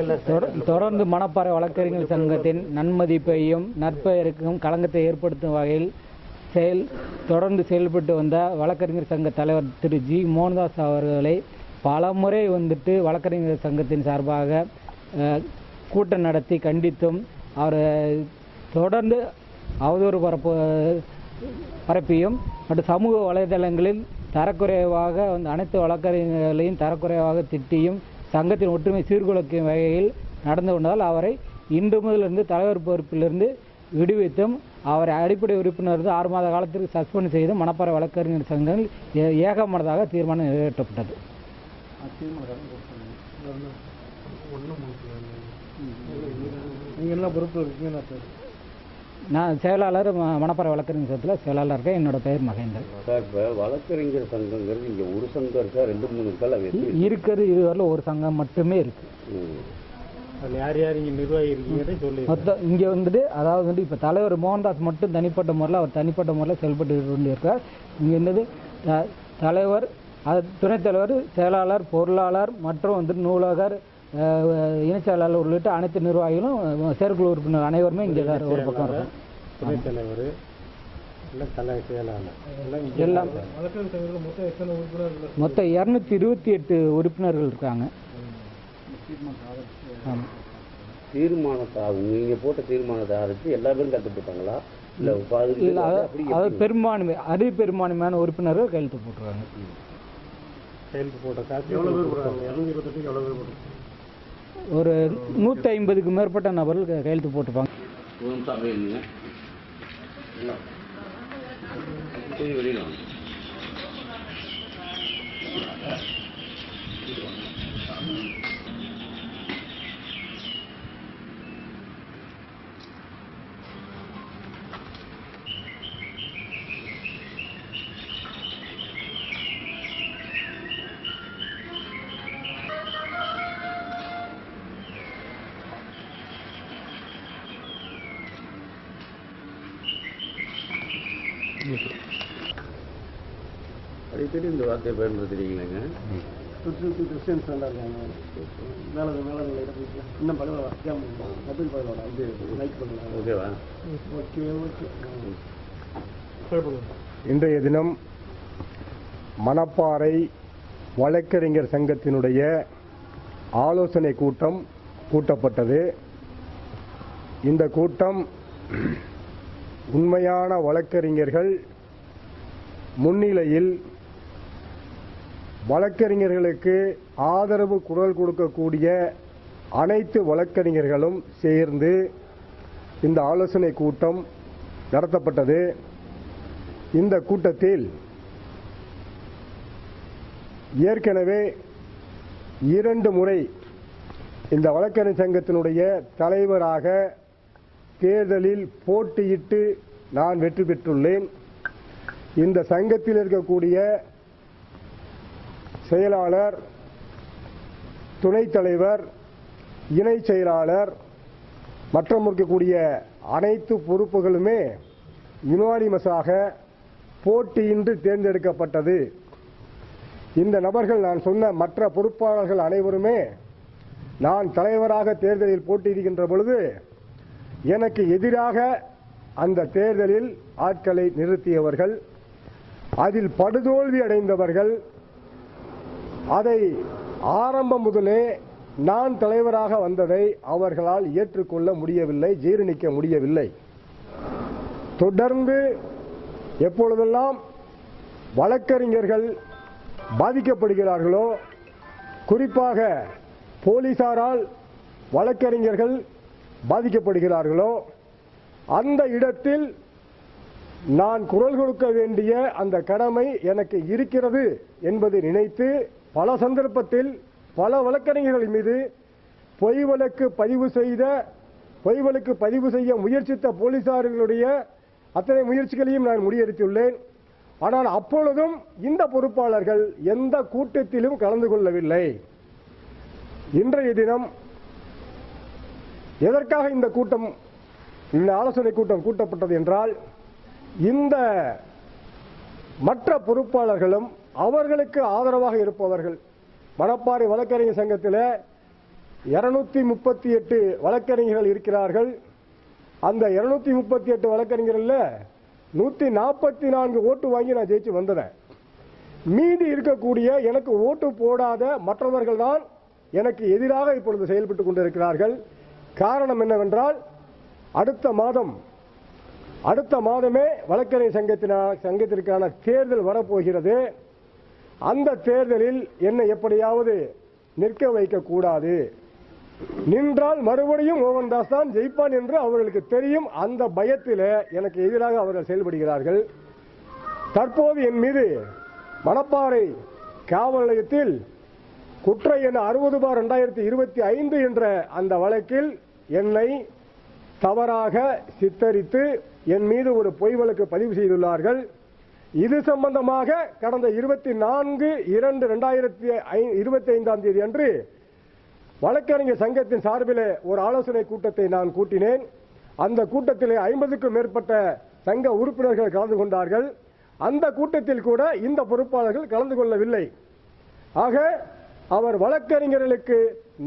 இல்லை தொடர்ந்து மணப்பாறை வழக்கறிஞர் சங்கத்தின் நன்மதிப்பையும் நற்பெயருக்கும் களங்கத்தை ஏற்படுத்தும் வகையில் செயல் தொடர்ந்து செயல்பட்டு வந்த வழக்கறிஞர் சங்க தலைவர் திரு ஜி. மோகன்தாஸ் அவர்களை பலமுறை வந்துட்டு வழக்கறிஞர் சங்கத்தின் சார்பாக கூட்டம் நடத்தி கண்டித்தும் அவரை தொடர்ந்து அவதூறு பரப்பு பரப்பியும் மற்றும் சமூக வலைதளங்களில் தரக்குறைவாக வந்து அனைத்து வழக்கறிஞர்களையும் தரக்குறைவாக திட்டியும் சங்கத்தின் ஒற்றுமை சீர்குலைக்கும் வகையில் நடந்து கொண்டதால் அவரை இன்று முதலிருந்து தலைவர் பொறுப்பிலிருந்து விடுவித்தும் அவரை அடிப்படை உறுப்பினர் இருந்து ஆறு மாத காலத்திற்கு சஸ்பெண்ட் செய்து மணப்பாறை வழக்கறிஞர் சங்கங்கள் ஏ- ஏகமனதாக தீர்மானம் நிறைவேற்றப்பட்டது. நீங்கள் என்ன பொறுப்பு இருக்கீங்கன்னு சார்? நான் செயலாளர் மணப்பாறை வழக்கறிஞர் சங்கத்தில் செயலாளர் இருக்கேன் என்னோட பெயர் மகேந்தர். சார் இப்போ வழக்கறிஞர் சங்கங்கிறது இங்கே ஒரு சங்கம் இருக்கா? ரெண்டு மூணு இருக்கா? இருக்கிறது இதுவரையில் ஒரு சங்கம் மட்டுமே இருக்குது. அதில் யார் யார் இங்கே நிர்வாகி இருக்கீங்கன்னு சொல்லி மொத்தம் இங்கே வந்துட்டு அதாவது வந்து இப்போ தலைவர் மோகன்தாஸ் மட்டும் தனிப்பட்ட முறையில் அவர் தனிப்பட்ட முறையில் செயல்பட்டு கொண்டிருக்கார் இங்கே இருந்தது த- தலைவர் அது துணைத் தலைவர் செயலாளர் பொருளாளர் மற்றும் வந்து நூலகர் இணைச் செயலாளர் உள்ளிட்ட அனைத்து நிர்வாகிகளும் செயற்குழு உறுப்பினர் அனைவருமே இங்கே தான் ஒரு பக்கம் இருக்கும். துணைத் தலைவர் எல்லாம் மொத்தம் இரநூத்தி இருபத்தி எட்டு உறுப்பினர்கள் இருக்காங்க. தீர்மானத்தை நீங்கள் போட்ட தீர்மானத்தை அரைச்சு எல்லா பேரும் கற்றுப்பட்டாங்களா இல்லை பாதி இல்லை அது அப்படி அது பெரும்பான்மை அதி பெரும்பான்மையான உறுப்பினர்கள் கையெழுத்து போட்டுருக்காங்க கையெழுத்து போட்ட காப்பி எவ்வளோ பேர் போடுறாங்க? இரநூத்தி இருபத்தெட்டுக்கு எவ்வளோ பேர் போடுறாங்க? ஒரு நூற்றி ஐம்பதுக்கு மேற்பட்ட நபர்கள் கையெழுத்து போட்டுப்பாங்க வெளியில் அடிக்கடி இந்த வார்த்தையை பயன்படுத்துறீங்களேங்க சுற்றி கிறிஸ்டியன்ஸ் நல்லா இருக்காங்க மேலே மேலே இன்னும் பரவாயில்ல மொபைல் பரவாயில்ல இது லைக் பண்ணலாம் ஓகேவா? Okay okay. இன்றைய தினம் மணப்பாறை வழக்கறிஞர் சங்கத்தினுடைய ஆலோசனை கூட்டம் கூட்டப்பட்டது. இந்த கூட்டம் உண்மையான வழக்கறிஞர்கள் முன்னிலையில் வழக்கறிஞர்களுக்கு ஆதரவு குரல் கொடுக்கக்கூடிய அனைத்து வழக்கறிஞர்களும் சேர்ந்து இந்த ஆலோசனை கூட்டம் நடத்தப்பட்டது. இந்த கூட்டத்தில் ஏற்கனவே இரண்டு முறை இந்த வழக்கறிஞர் சங்கத்தினுடைய தலைவராக தேர்தலில் போட்டியிட்டு நான் வெற்றி பெற்றுள்ளேன். இந்த சங்கத்தில் இருக்கக்கூடிய செயலாளர் துணைத் தலைவர் இணை செயலாளர் மற்றும் இருக்கக்கூடிய அனைத்து பொறுப்புகளுமே யுனானிமஸாக போட்டியின்றி தேர்ந்தெடுக்கப்பட்டது. இந்த நபர்கள் நான் சொன்ன மற்ற பொறுப்பாளர்கள் அனைவருமே நான் தலைவராக தேர்தலில் போட்டியிடுகின்ற பொழுது எனக்கு எதிராக அந்த தேர்தலில் ஆட்களை நிறுத்தியவர்கள் அதில் படுதோல்வி அடைந்தவர்கள் அதை ஆரம்பம் முதலே நான் தலைவராக வந்ததை அவர்களால் ஏற்றுக்கொள்ள முடியவில்லை ஜீரணிக்க முடியவில்லை. தொடர்ந்து எப்பொழுதெல்லாம் வழக்கறிஞர்கள் பாதிக்கப்படுகிறார்களோ குறிப்பாக போலீசாரால் வழக்கறிஞர்கள் பாதிக்கப்படுகிறார்களோ அந்த இடத்தில் நான் குரல் கொடுக்க வேண்டிய அந்த கடமை எனக்கு இருக்கிறது என்பதை நினைத்து பல சந்தர்ப்பத்தில் பல வழக்கறிஞர்கள் மீது பொய் வழக்கு பதிவு செய்த பொய் வழக்கு பதிவு செய்ய முயற்சித்த போலீசார்களுடைய அத்தனை முயற்சிகளையும் நான் முறியடித்துள்ளேன். ஆனால் அப்பொழுதும் இந்த பொறுப்பாளர்கள் எந்த கூட்டத்திலும் கலந்து கொள்ளவில்லை. இன்றைய தினம் எதற்காக இந்த கூட்டம் இந்த ஆலோசனை கூட்டம் கூட்டப்பட்டது என்றால் இந்த மற்ற பொறுப்பாளர்களும் அவர்களுக்கு ஆதரவாக இருப்பவர்கள். மணப்பாறை வழக்கறிஞர் சங்கத்தில் இருநூத்தி முப்பத்தி எட்டு வழக்கறிஞர்கள் இருக்கிறார்கள். அந்த இருநூத்தி முப்பத்தி எட்டு வழக்கறிஞர்களில் நூற்றி நாற்பத்தி நான்கு ஓட்டு வாங்கி நான் ஜெயிச்சு வந்தேன். மீதி இருக்கக்கூடிய எனக்கு ஓட்டு போடாத மற்றவர்கள் தான் எனக்கு எதிராக இப்பொழுது செயல்பட்டு கொண்டிருக்கிறார்கள். காரணம் என்னவென்றால் அடுத்த மாதம் அடுத்த மாதமே வழக்கறிஞர் சங்கத்தினால் சங்கத்திற்கான தேர்தல் வரப்போகிறது. அந்த தேர்தலில் என்னை எப்படியாவது நிற்க வைக்கக்கூடாது நின்றால் மறுபடியும் மோகன்தாஸ் தான் ஜெயிப்பான் என்று அவர்களுக்கு தெரியும். அந்த பயத்தில் எனக்கு எதிராக அவர்கள் செயல்படுகிறார்கள். தற்போது என் மீது மணப்பாறை காவல் நிலையத்தில் குற்ற எண் அறுபது பார் ரெண்டாயிரத்தி இருபத்தி ஐந்து என்ற அந்த வழக்கில் என்னை தவறாக சித்தரித்து என் மீது ஒரு பொய் வழக்கு பதிவு செய்துள்ளார்கள். இது சம்பந்தமாக கடந்த இருபத்தி நான்கு இரண்டு ரெண்டாயிரத்தி இருபத்தி ஐந்தாம் தேதி அன்று வழக்கறிஞர் சங்கத்தின் சார்பில் ஒரு ஆலோசனை கூட்டத்தை நான் கூட்டினேன். அந்த கூட்டத்திலே ஐம்பதுக்கும் மேற்பட்ட சங்க உறுப்பினர்கள் கலந்து கொண்டார்கள். அந்த கூட்டத்தில் கூட இந்த பொறுப்பாளர்கள் கலந்து கொள்ளவில்லை. ஆக அவர் வழக்கறிஞர்களுக்கு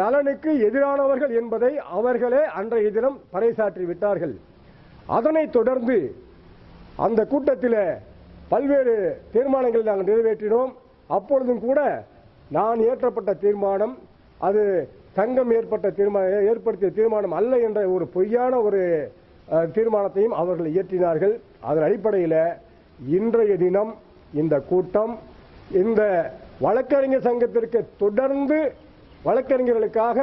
நலனுக்கு எதிரானவர்கள் என்பதை அவர்களே அன்றைய தினம் பறைசாற்றி விட்டார்கள். அதனைத் தொடர்ந்து அந்த கூட்டத்தில் பல்வேறு தீர்மானங்களை நாங்கள் நிறைவேற்றினோம். அப்பொழுதும் கூட நான் ஏற்றப்பட்ட தீர்மானம் அது சங்கம் ஏற்பட்ட தீர்மானம் ஏற்படுத்திய தீர்மானம் அல்ல என்ற ஒரு பொய்யான ஒரு தீர்மானத்தையும் அவர்கள் இயற்றினார்கள். அதன் அடிப்படையில் இன்றைய தினம் இந்த கூட்டம் இந்த வழக்கறிஞர் சங்கத்திற்கு தொடர்ந்து வழக்கறிஞர்களுக்காக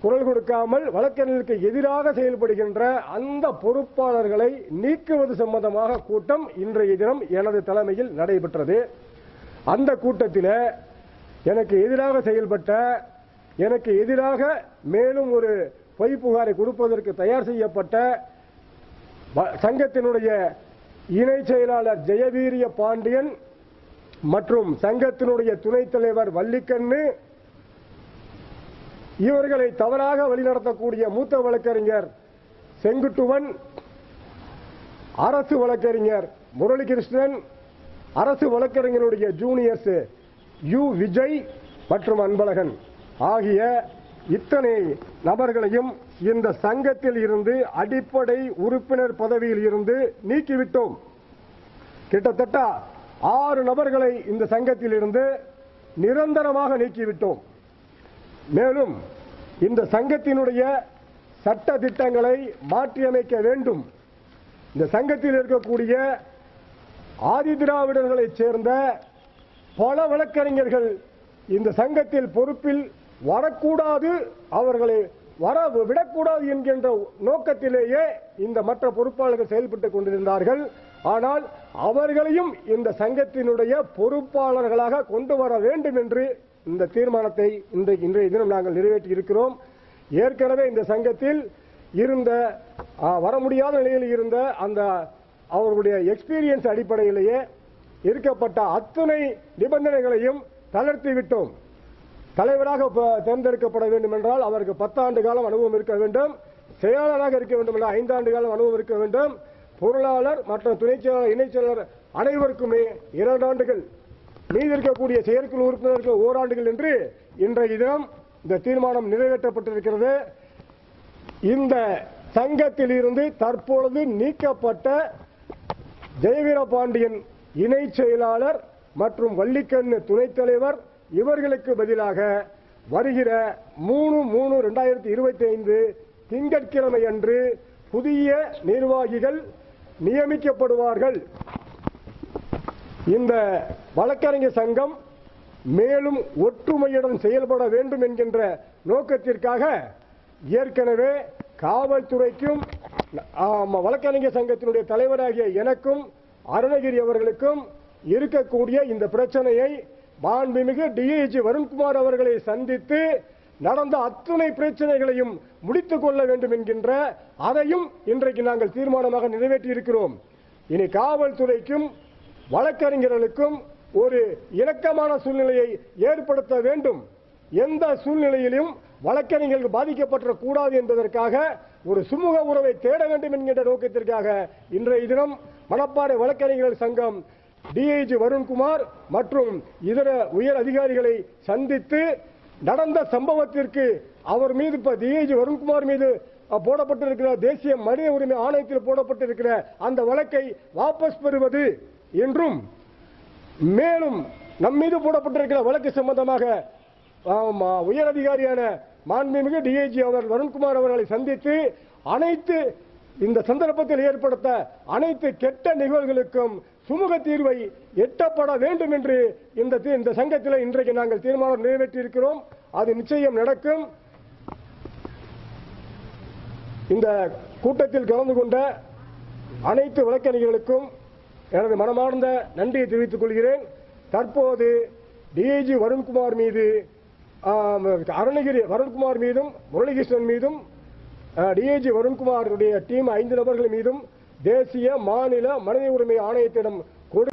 குரல் கொடுக்காமல் வழக்கறிஞர்களுக்கு எதிராக செயல்படுகின்ற அந்த பொறுப்பாளர்களை நீக்குவது சம்பந்தமாக கூட்டம் இன்றைய தினம் எனது தலைமையில் நடைபெற்றது. அந்த கூட்டத்தில் எனக்கு எதிராக செயல்பட்ட எனக்கு எதிராக மேலும் ஒரு பொய் புகாரை கொடுப்பதற்கு தயார் செய்யப்பட்ட வ- சங்கத்தினுடைய இணை செயலாளர் ஜெயவீரிய பாண்டியன் மற்றும் சங்கத்தினுடைய துணைத் தலைவர் வள்ளிக்கண்ணு இவர்களை தவறாக வழிநடத்தக்கூடிய மூத்த வழக்கறிஞர் செங்குட்டுவன் அரசு வழக்கறிஞர் முரளிகிருஷ்ணன் அரசு வழக்கறிஞருடைய ஜூனியர்ஸ் யு. விஜய் மற்றும் அன்பழகன் ஆகிய இத்தனை நபர்களையும் இந்த சங்கத்தில் இருந்து அடிப்படை உறுப்பினர் பதவியில் இருந்து நீக்கிவிட்டோம். கிட்டத்தட்ட ஆறு நபர்களை இந்த சங்கத்திலிருந்து நிரந்தரமாக நீக்கிவிட்டோம். மேலும் இந்த சங்கத்தினுடைய சட்ட திட்டங்களை மாற்றியமைக்க வேண்டும். இந்த சங்கத்தில் இருக்கக்கூடிய ஆதி திராவிடர்களைச் சேர்ந்த பல வழக்கறிஞர்கள் இந்த சங்கத்தில் பொறுப்பில் வரக்கூடாது அவர்களை வர விடக்கூடாது என்கின்ற நோக்கத்திலேயே இந்த மற்ற பொறுப்பாளர்கள் செயல்பட்டுக் கொண்டிருந்தார்கள். ஆனால் அவர்களையும் இந்த சங்கத்தினுடைய பொறுப்பாளர்களாக கொண்டு வர வேண்டும் என்று இந்த தீர்மானத்தை இன்றைக்கு இன்றைய தினம் நாங்கள் நிறைவேற்றி இருக்கிறோம். ஏற்கனவே இந்த சங்கத்தில் இருந்த வர முடியாத நிலையில் இருந்த அந்த அவர்களுடைய எக்ஸ்பீரியன்ஸ் அடிப்படையிலேயே இருக்கப்பட்ட அத்தனை நிபந்தனைகளையும் தளர்த்தி விட்டோம். தலைவராக தேர்ந்தெடுக்கப்பட வேண்டும் என்றால் அவருக்கு பத்தாண்டு காலம் அனுபவம் இருக்க வேண்டும். செயலாளராக இருக்க வேண்டும் என்றால் ஐந்தாண்டு காலம் அனுபவம் இருக்க வேண்டும். பொருளாளர் மற்றும் துணைச் செயலாளர் இணைச் செயலாளர் அனைவருக்குமே இரண்டு ஆண்டுகள். மீதி இருக்கக்கூடிய செயற்குழு உறுப்பினர்கள் ஓராண்டுகள் என்று இன்றைய தினம் இந்த தீர்மானம் நிறைவேற்றப்பட்டிருக்கிறது. இந்த சங்கத்தில் இருந்து தற்பொழுது நீக்கப்பட்ட ஜெயவீரபாண்டியன் இணை செயலாளர் மற்றும் வள்ளிக்கண்ணு துணைத் தலைவர் இவர்களுக்கு பதிலாக வருகிற மூணு மூணு ரெண்டாயிரத்தி இருபத்தி ஐந்து திங்கட்கிழமை அன்று புதிய நிர்வாகிகள் நியமிக்கப்படுவார்கள். இந்த வழக்கறிஞர் சங்கம் மேலும் ஒற்றுமையுடன் செயல்பட வேண்டும் என்கின்ற நோக்கத்திற்காக ஏற்கனவே காவல்துறைக்கும் வழக்கறிஞர் சங்கத்தினுடைய தலைவராகிய எனக்கும் அருணகிரி அவர்களுக்கும் இருக்கக்கூடிய இந்த பிரச்சனையை மாண்புமிகு டிஐஜி வருண்குமார் அவர்களை சந்தித்து நடந்த அத்தனை பிரச்சனைகளையும் முடித்துக் கொள்ள வேண்டும் என்கின்ற அதையும் இன்றைக்கு நாங்கள் தீர்மானமாக நிறைவேற்றி இருக்கிறோம். இனி காவல்துறைக்கும் வழக்கறிஞர்களுக்கும் ஒரு இணக்கமான சூழ்நிலையை ஏற்படுத்த வேண்டும். எந்த சூழ்நிலையிலும் வழக்கறிஞர்கள் பாதிக்கப்பட்ட கூடாது என்பதற்காக ஒரு சுமூக உறவை தேட வேண்டும் என்கின்ற நோக்கத்திற்காக இன்றைய தினம் மணப்பாறை வழக்கறிஞர்கள் சங்கம் டிஐஜி வருண்குமார் மற்றும் இதர உயர் அதிகாரிகளை சந்தித்து நடந்த சம்பவத்திற்கு அவர் மீது இப்ப டிஐஜி வருண்குமார் மீது போடப்பட்டிருக்கிற தேசிய மனித உரிமை ஆணையத்தில் போடப்பட்டிருக்கிற அந்த வழக்கை வாபஸ் பெறுவது என்றும் மேலும் நம் மீது போடப்பட்டிருக்கிற வழக்கு சம்பந்தமாக ஆம், உயர் அதிகாரியான மாண்புமிகு டிஐஜி அவர் வருண்குமார் அவர்களை சந்தித்து அனைத்து இந்த சந்தர்ப்பத்தில் ஏற்படுத்த அனைத்து கெட்ட நிகழ்வுகளுக்கும் சுமூக தீர்வை எட்டப்பட வேண்டும் என்று இந்த தீ- இந்த சங்கத்தில் இன்றைக்கு நாங்கள் தீர்மானம் நிறைவேற்றியிருக்கிறோம். அது நிச்சயம் நடக்கும். இந்த கூட்டத்தில் கலந்து கொண்ட அனைத்து வழக்கறிஞர்களுக்கும் எனது மனமார்ந்த நன்றியை தெரிவித்துக் கொள்கிறேன். தற்போது டிஐஜி வருண்குமார் மீது அருணகிரி வருண்குமார் மீதும் முரளிகிருஷ்ணன் மீதும் டிஐஜி வருண்குமாருடைய டீம் ஐந்து நபர்கள் மீதும் தேசிய மாநில மனித உரிமை ஆணையத்திடம் கொடு